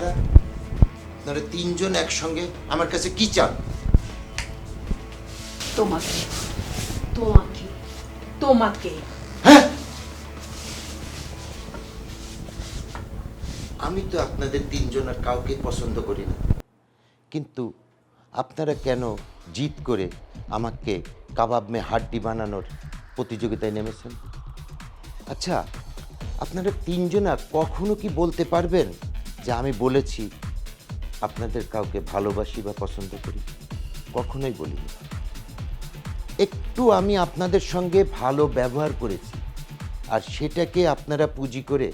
আপনারা আপনারা তিনজন একসঙ্গে আমার কাছে কি চান? তোমাকে তোমাকে তোমাকে। হ্যাঁ? আমি তো আপনাদের তিনজনের কাউকে পছন্দ করি না। কিন্তু আপনারা কেন জিত করে আমাকে কাবাব মে হাড্ডি বানানোর প্রতিযোগিতায় নেমেছেন? আচ্ছা আপনারা তিনজনা কখনো কি বলতে পারবেন? যে আমি বলেছি আপনাদের কাউকে ভালোবাসি বা পছন্দ করি কখনোই বলিনি। একটু আমি আপনাদের সঙ্গে ভালো ব্যবহার করেছি আর সেটাকে আপনারা পুঁজি করে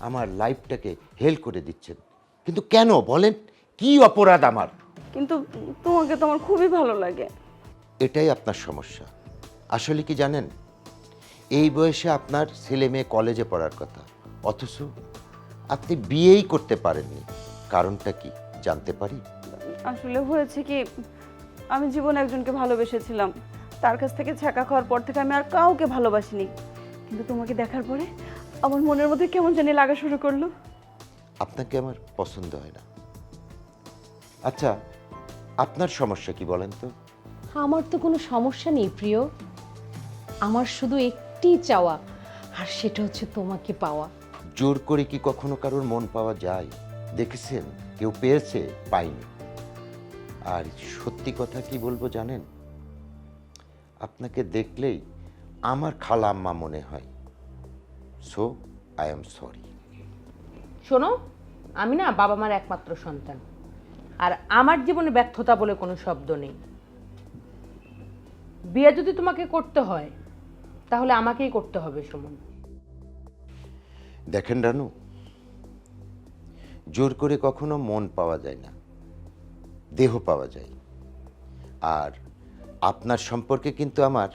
আমার লাইফটাকে হেল করে দিচ্ছেন। কিন্তু কেন বলেন? কি অপরাধ আমার? কিন্তু তোমাকে তো আমার খুবই ভালো লাগে। এটাই আপনার সমস্যা। আসলে কি জানেন? এই বয়সে আপনার ছেলে মেয়ে কলেজে পড়ার কথা। অথচ আপনি বিয়েই করতে পারেননি। কারণটা কি জানতে পারি? আসলে হয়েছে কি আমি জীবনে একজনকে ভালোবেসেছিলাম। তার কাছ থেকে ছাকা খাওয়ার পর থেকে আমি আর কাউকে ভালোবাসিনি। কিন্তু তোমাকে দেখার পরে আমার মনের মধ্যে কেমন জানি লাগা শুরু করল। আপনাকে আমার পছন্দ হয় না। আচ্ছা আপনার সমস্যা কি বলেন তো? আমার তো কোনো সমস্যা নেই প্রিয়। আমার শুধু একটি চাওয়া আর সেটা হচ্ছে তোমাকে পাওয়া। জোর করে কি কখনো কারোর মন পাওয়া যায়? দেখেছেন? কেউ পেয়েছে? পাইনি। আর সত্যি কথা কি বলব জানেন? আপনাকে দেখলেই আমার খালা আম্মা মনে হয়। সো আই এম সরি শোনো, আমি না বাবা মার একমাত্র সন্তান। আর আমার জীবনে ব্যর্থতা বলে কোনো শব্দ নেই। বিয়ে যদি তোমাকে করতে হয়, তাহলে আমাকেই করতে হবে সুমন। দেখেন রানু, জোর করে কখনো মন পাওয়া যায় না, দেহ পাওয়া যায়। আর আপনার সম্পর্কে কিন্তু আমার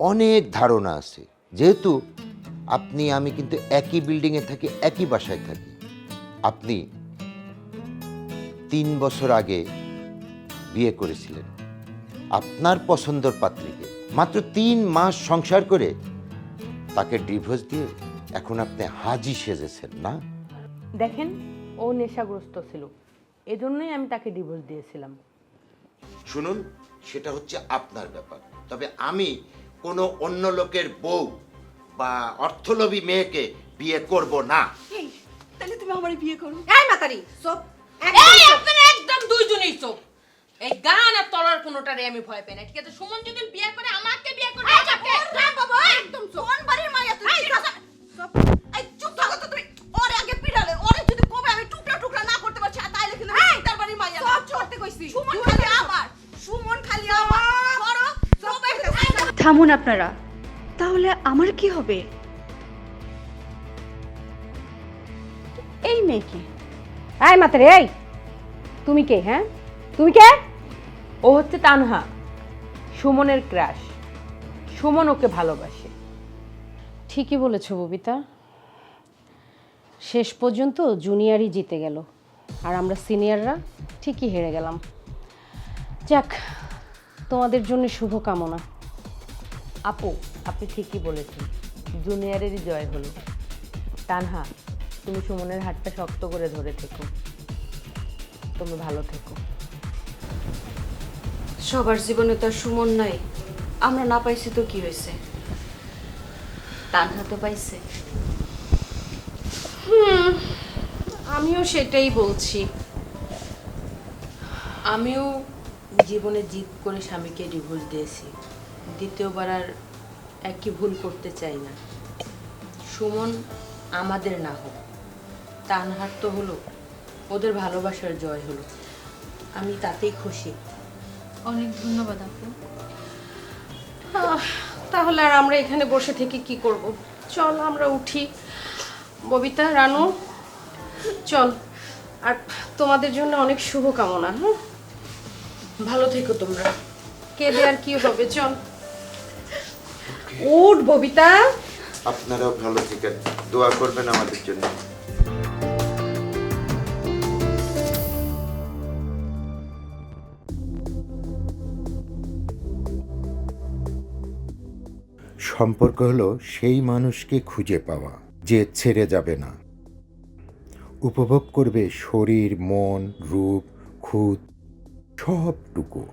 অনেক ধারণা আছে। যেহেতু আপনি, আমি কিন্তু একই বিল্ডিংয়ে থাকি, একই বাসায় থাকি। আপনি তিন বছর আগে বিয়ে করেছিলেন। আপনার পছন্দর পাত্রীকে মাত্র তিন মাস সংসার করে তাকে ডিভোর্স দিয়ে এখন আপনি হাজি সেজেছেন না? দেখেন ও নেশাগ্রস্ত ছিল। এজন্যই আমি তাকে ডিভোর্স দিয়েছিলাম। শুনুন সেটা হচ্ছে আপনার ব্যাপার। তবে আমি কোনো অন্য লোকের বউ বা অর্থলোভী মেয়েকে বিয়ে করব না। তাহলে তুমি আমার বিয়ে করো। এই মাতারি সব এই আপনারা একদম দুইজনেই চোখ এই গান আর তলার কোনোটারে আমি ভয় পাই না ঠিক আছে? সুমন যদি বিয়ে করে আমাকে বিয়ে করে আমাকে। বাবা একদম কোন বাড়ির মাইয়া তুই থামুন আপনারা। তাহলে আমার কি হবে? এই মেয়ে কি? এই মাতারে, এই! তুমি কে হ্যাঁ? তুমি কে? ও হচ্ছে তানহা, সুমনের ক্রাশ। সুমন ওকে ভালোবাসে। ঠিকই বলেছ ববিতা। শেষ পর্যন্ত জুনিয়রই জিতে গেল। আর আমরা সিনিয়ররা ঠিকই হেরে গেলাম। যাক, তোমাদের জন্য শুভকামনা। আপু, আপনি ঠিকই বলেছেন। জুনিয়রেরই জয় হলো। তানহা, তুমি সুমনের হাতটা শক্ত করে ধরে থেকো। তুমি ভালো থেকো। সবার জীবনে তো আর সুমন নাই। আমরা না পাইছি তো কি হয়েছে? তানহা তো পাইছে। আমিও সেটাই বলছি। আমিও জীবনে জিদ করে স্বামীকে ডিভোর্স দিয়েছি। দ্বিতীয়বার আর একই ভুল করতে চাই না। সুমন আমাদের না হোক তানহার তো হলো ওদের ভালোবাসার জয় হলো। আমি তাতেই খুশি। অনেক ধন্যবাদ আপু। তাহলে আর আমরা এখানে বসে থেকে কি করব? চল আমরা উঠি। ববিতা রানু চল। আর তোমাদের জন্য অনেক শুভকামনা হ্যাঁ? ভালো থেকো তোমরা। কেঁদে আর কি হবে? চল। উঠ ববিতা। আপনারাও ভালো থাকেন। দোয়া করবেন আমাদের জন্য। সম্পর্ক হলো সেই মানুষকে খুঁজে পাওয়া যে ছেড়ে যাবে না। উপভোগ করবে শরীর মন রূপ খুদ সবটুকু।